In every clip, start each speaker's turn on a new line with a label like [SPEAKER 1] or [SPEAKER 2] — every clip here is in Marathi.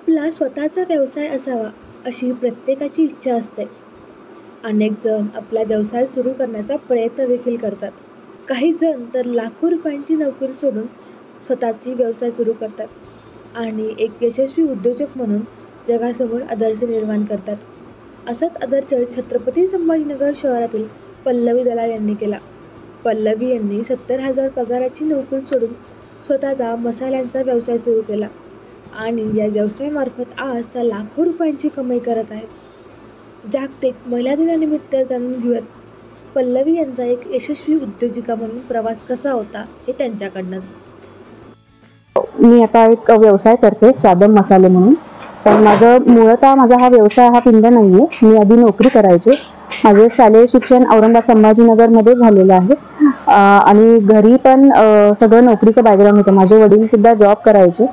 [SPEAKER 1] आपला स्वतःचा व्यवसाय असावा अशी प्रत्येकाची इच्छा असते. अनेक जण आपला व्यवसाय सुरू करण्याचा प्रयत्न देखील करतात. काही जण तर लाखो रुपयांची नोकरी सोडून स्वतःची व्यवसाय सुरू करतात आणि एक यशस्वी उद्योजक म्हणून जगासमोर आदर्श निर्माण करतात. असाच आदर्श छत्रपती संभाजीनगर शहरातील पल्लवी दलाल यांनी केला. पल्लवी यांनी सत्तर हजार पगाराची नोकरी सोडून स्वतःचा मसाल्यांचा व्यवसाय सुरू केला. आणि या व्यवसायामार्फत आज त्या लाखो रुपयांची कमाई करत आहेत. जागतिक महिला दिनानिमित्त जाणून घेऊयात पल्लवी यांचा एक यशस्वी उद्योजिका म्हणून प्रवास कसा होता हे त्यांच्याकडनंच.
[SPEAKER 2] मी आता एक व्यवसाय करते स्वादम मसाले म्हणून. पण माझं मुळतः माझा हा व्यवसाय हा पिंड आहे मी आधी नोकरी करायचे. माझे शालेय शिक्षण औरंगाबाद संभाजीनगरमध्ये झालेलं आहे. आणि घरी पण सगळं नोकरीचं बॅकग्राऊंड होतं. माझे वडील सुद्धा जॉब करायचे.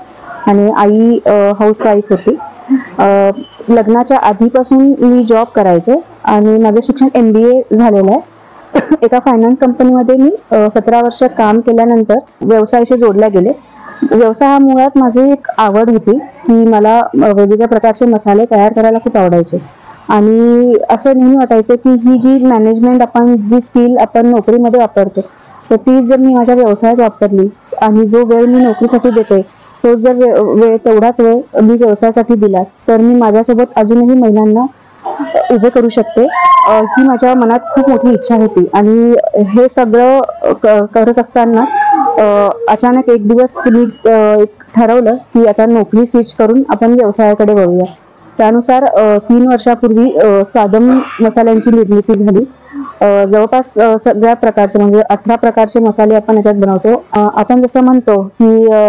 [SPEAKER 2] आणि आई हाऊसवाईफ होती. लग्नाच्या आधीपासून मी जॉब करायचे आणि माझं शिक्षण एम बी ए झालेलं आहे. एका फायनान्स कंपनीमध्ये मी सतरा वर्ष काम केल्यानंतर व्यवसायाशी जोडल्या गेले. व्यवसाय हा मुळात माझी एक आवड होती की मला वेगवेगळ्या प्रकारचे मसाले तयार करायला खूप आवडायचे. आणि असं नेहमी वाटायचं की ही जी मॅनेजमेंट आपण जी स्किल आपण नोकरीमध्ये वापरतो तर ती जर मी माझ्या व्यवसायात वापरली आणि जो वेळ मी नोकरीसाठी देते तो जर वेळ तेवढाच वेळ मी व्यवसायासाठी दिला तर मी माझ्यासोबत अजूनही महिलांना उभे करू शकते. ही माझ्या मनात खूप मोठी इच्छा होती. आणि हे सगळं करत असताना अचानक एक दिवस मी ठरवलं की आता नोकरी स्विच करून आपण व्यवसायाकडे वळूया. त्यानुसार तीन वर्षापूर्वी स्वादम मसाल्यांची निर्मिती झाली. जवळपास सगळ्या प्रकारचे म्हणजे अठरा प्रकारचे मसाले आपण याच्यात बनवतो. आपण जसं म्हणतो की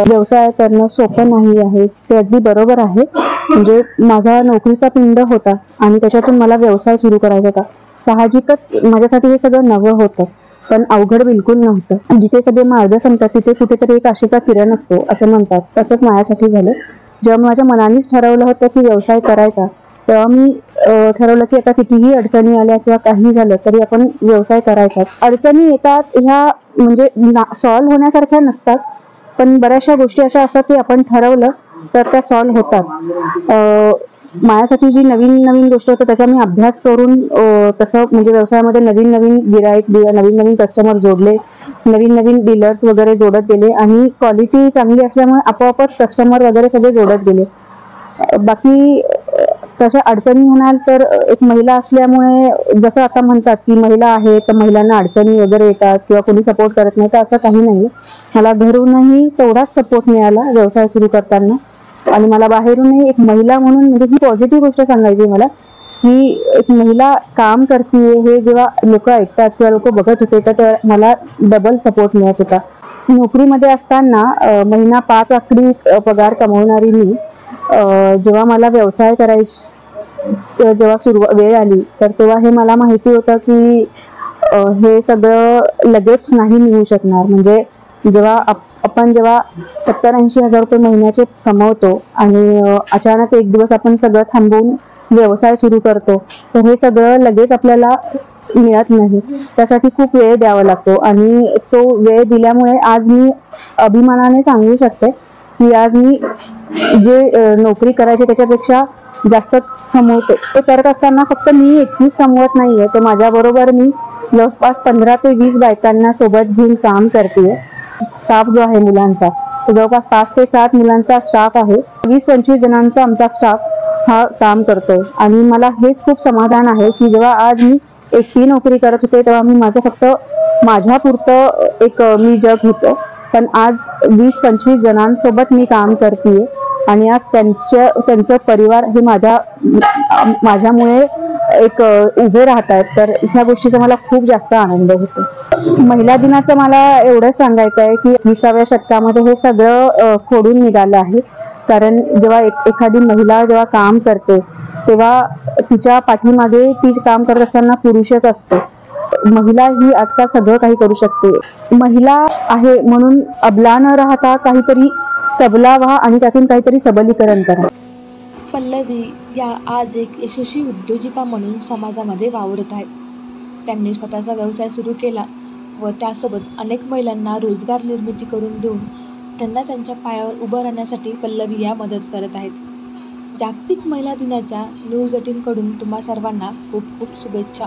[SPEAKER 2] व्यवसाय करणं सोपं नाही आहे ते अगदी बरोबर आहे. म्हणजे माझा नोकरीचा पिंड होता आणि त्याच्यातून मला व्यवसाय सुरू करायचा होता. साहजिकच माझ्यासाठी हे सगळं नवं होतं पण अवघड बिलकुल नव्हतं. जिथे सगळे मार्ग संपतात तिथे कुठेतरी एक आशेचा किरण असतो असं म्हणतात. तसंच माझ्यासाठी झालं. जेव्हा माझ्या मनानेच ठरवलं होतं की व्यवसाय करायचा तेव्हा मी ठरवलं की आता कितीही अडचणी आल्या किंवा काही झालं तरी आपण व्यवसाय करायचा. अडचणी येतात ह्या म्हणजे सॉल्व्ह होण्यासारख्या नसतात पण बऱ्याचशा गोष्टी अशा असतात की आपण ठरवलं तर त्या सॉल्व्ह होतात. माझ्यासाठी जी नवीन नवीन गोष्ट होतं त्याचा मी अभ्यास करून तसं म्हणजे व्यवसायामध्ये नवीन नवीन गिराईक नवीन नवीन कस्टमर जोडले नवीन नवीन डीलर्स वगैरे जोडत गेले आणि क्वालिटी चांगली असल्यामुळे आपोआपच कस्टमर वगैरे सगळे जोडत गेले. बाकी तशा अडचणी म्हणाल तर एक महिला असल्यामुळे जसं आता म्हणतात की महिला आहे तर महिलांना अडचणी वगैरे येतात किंवा कोणी सपोर्ट करत नाही तर असं काही नाही. मला घरूनही तेवढाच सपोर्ट मिळाला व्यवसाय सुरू करताना. आणि मला बाहेरूनही एक महिला म्हणून म्हणजे ही पॉझिटिव्ह गोष्ट सांगायची मला की एक महिला काम करते हे जेव्हा लोक ऐकतात किंवा लोक बघत होते तर मला डबल सपोर्ट मिळत होता. नोकरीमध्ये असताना महिना पाच आकडी पगार कमवणारी मी जेव्हा मला व्यवसाय करायची जेव्हा सुरुवात वेळ आली तर तेव्हा हे मला माहिती होतं की हे सगळं लगेच नाही मिळू शकणार. म्हणजे जेव्हा आपण जेव्हा सत्तर ऐंशी हजार रुपये महिन्याचे कमवतो आणि अचानक एक दिवस आपण सगळं थांबवून व्यवसाय सुरू करतो तर हे सगळं लगेच आपल्याला मिळत नाही. त्यासाठी खूप वेळ द्यावा लागतो आणि तो वेळ दिल्यामुळे आज मी अभिमानाने सांगू शकते की आज मी जे नोकरी करायची त्याच्यापेक्षा जास्त कमवते. ते करत असताना फक्त मी एकटीच कमवत नाहीये. तर माझ्याबरोबर मी जवळपास पंधरा ते वीस बायकांना सोबत घेऊन काम करते स्टाफ जो आहे मुलांचा जवळपास पाच ते सात मुलांचा स्टाफ आहे. वीस पंचवीस जणांचा आमचा स्टाफ हा काम करतो आणि मला हेच खूप समाधान आहे की जेव्हा आज मी एकटी नोकरी करत होते तेव्हा मी माझं फक्त माझ्या पुरतं एक मी जग होतं. पण आज वीस पंचवीस जणांसोबत मी काम करते आणि आज त्यांच्या त्यांचं परिवार हे माझ्या माझ्यामुळे एक उभे राहत आहेत तर ह्या गोष्टीचा मला खूप जास्त आनंद होतो महिला दिनाचं मला एवढं सांगायचं आहे की विसाव्या शतकामध्ये हे सगळं खोडून निघालं आहे. कारण जेव्हा एखादी महिला जेव्हा काम करते तेव्हा तिच्या पाठीमागे ती काम करत असताना पुरुषच असतो. महिला ही आजकाल सगळं काही करू शकते. महिला आहे म्हणून अबला न राहता काहीतरी सबला व्हा आणि त्यातून काहीतरी सबलीकरण करा.
[SPEAKER 1] पल्लवी या आज एक यशस्वी उद्योजिका म्हणून समाजामध्ये वावरत आहेत. त्यांनी स्वतःचा व्यवसाय सुरू केला व त्यासोबत अनेक महिलांना रोजगार निर्मिती करून देऊन त्यांना त्यांच्या पायावर उभं राहण्यासाठी पल्लवी या मदत करत आहेत. जागतिक महिला दिनाच्या न्यूज एटीनकडून तुम्हा सर्वांना खूप खूप शुभेच्छा.